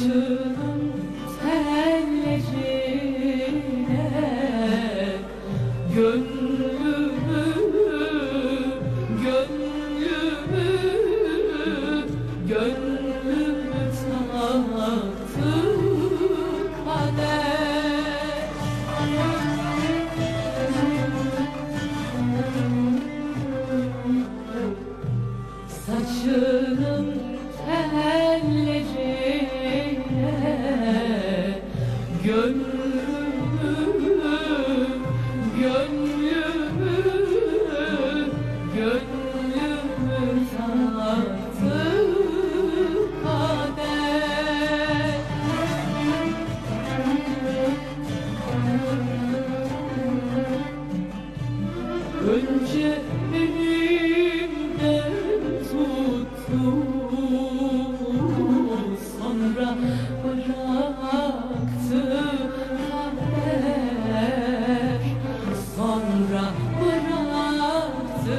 je Önce elimden tuttu Sonra bıraktı kader Sonra bıraktı